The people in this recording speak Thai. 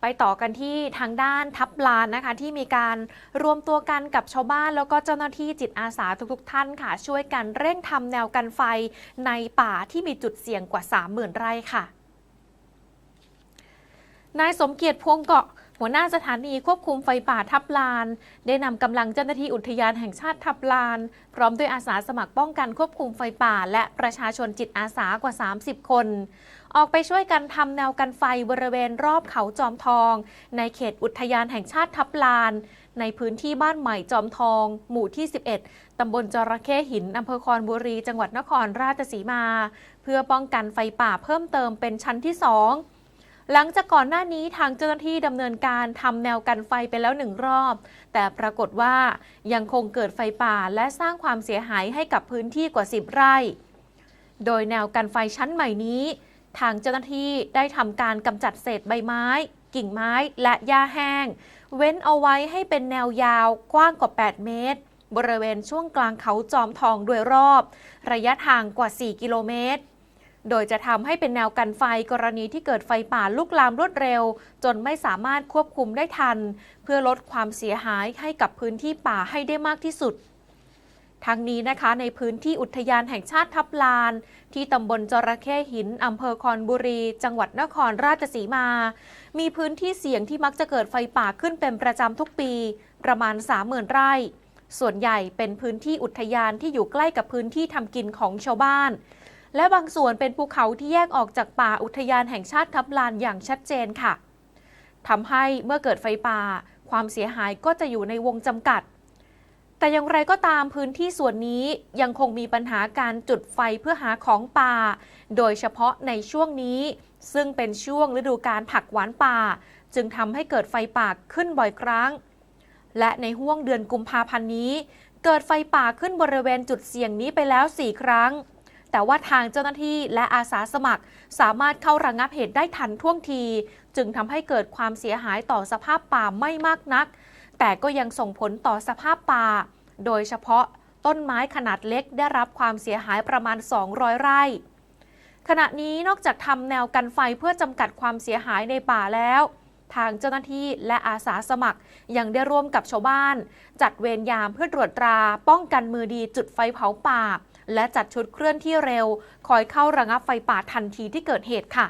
ไปต่อกันที่ทางด้านทับลานนะคะที่มีการรวมตัวกันกับชาวบ้านแล้วก็เจ้าหน้าที่จิตอาสาทุกๆ ท่านค่ะ ช่วยกันเร่งทำแนวกันไฟในป่าที่มีจุดเสี่ยงกว่า 30,000 ไร่ค่ะนายสมเกียรติพวงเกาะ หัวหน้าสถานีควบคุมไฟป่าทับลาน ได้นำกำลังเจ้าหน้าที่อุทยานแห่งชาติทับลาน พร้อมด้วยอาสาสมัครป้องกันควบคุมไฟป่า และประชาชนจิตอาสากว่า 30 คน ออกไปช่วยกันทำแนวกันไฟบริเวณรอบเขาจอมทอง ในเขตอุทยานแห่งชาติทับลาน ในพื้นที่บ้านใหม่จอมทอง หมู่ที่ 11 ตำบลจระเข้หินอำเภอคอนบุรี จังหวัดนครราชสีมา เพื่อป้องกันไฟป่าเพิ่มเติมเป็นชั้นที่ 2 หลังจากก่อนหน้านี้ทางเจ้าหน้าที่ดำเนินการทำแนวกันไฟไปแล้วหนึ่งรอบ แต่ปรากฏว่ายังคงเกิดไฟป่าและสร้างความเสียหายให้กับพื้นที่กว่า 10 ไร่ โดยแนวกันไฟชั้นใหม่นี้ ทางเจ้าหน้าที่ได้ทำการกำจัดเศษใบไม้ กิ่งไม้และหญ้าแห้ง เว้นเอาไว้ให้เป็นแนวยาวกว้างกว่า 8 เมตร บริเวณช่วงกลางเขาจอมทองโดยรอบ ระยะทางกว่า 4 กิโลเมตร โดยจะทำให้เป็นแนวกันไฟกรณีที่เกิดไฟป่าลุกลามรวดเร็ว จนไม่สามารถควบคุมได้ทัน เพื่อลดความเสียหายให้กับพื้นที่ป่าให้ได้มากที่สุดทั้งนี้นะคะในพื้นที่อุทยานแห่งชาติทับลาน ที่ตำบลจระเข้หินอำเภอคอนบุรี จังหวัดนครราชสีมา มีพื้นที่เสี่ยงที่มักจะเกิดไฟป่าขึ้นเป็นประจำทุกปี ประมาณ 30,000 ไร่ ส่วนใหญ่เป็นพื้นที่อุทยานที่อยู่ใกล้กับพื้นที่ทำกินของชาวบ้าน และบางส่วนเป็นภูเขาที่แยกออกจากป่าอุทยานแห่งชาติทับลานอย่างชัดเจนค่ะทำให้เมื่อเกิดไฟป่า ความเสียหายก็จะอยู่ในวงจำกัด แต่อย่างไรก็ตามพื้นที่ส่วนนี้ยังคงมีปัญหาการจุดไฟเพื่อหาของป่า โดยเฉพาะในช่วงนี้ ซึ่งเป็นช่วงฤดูการผักหวานป่า จึงทำให้เกิดไฟป่าขึ้นบ่อยครั้ง และในห่วงเดือนกุมภาพันธ์นี้ เกิดไฟป่าขึ้นบริเวณจุดเสี่ยงนี้ไปแล้ว 4 ครั้ง แต่ว่าทางเจ้าหน้าที่และอาสาสมัคร สามารถเข้าระงับเหตุได้ทันท่วงที จึงทำให้เกิดความเสียหายต่อสภาพป่าไม่มากนัก แต่ก็ยังส่งผลต่อสภาพป่า โดยเฉพาะต้นไม้ขนาดเล็กได้รับความเสียหายประมาณ 200 ไร่ ขณะนี้นอกจากทำแนวกันไฟเพื่อจำกัดความเสียหายในป่าแล้ว ทางเจ้าหน้าที่และอาสาสมัคร ยังได้ร่วมกับชาวบ้าน จัดเวรยามเพื่อตรวจตราป้องกันมือดีจุดไฟเผาป่า และจัดชุดเคลื่อนที่เร็ว คอยเข้าระงับไฟป่าทันทีที่เกิดเหตุค่ะ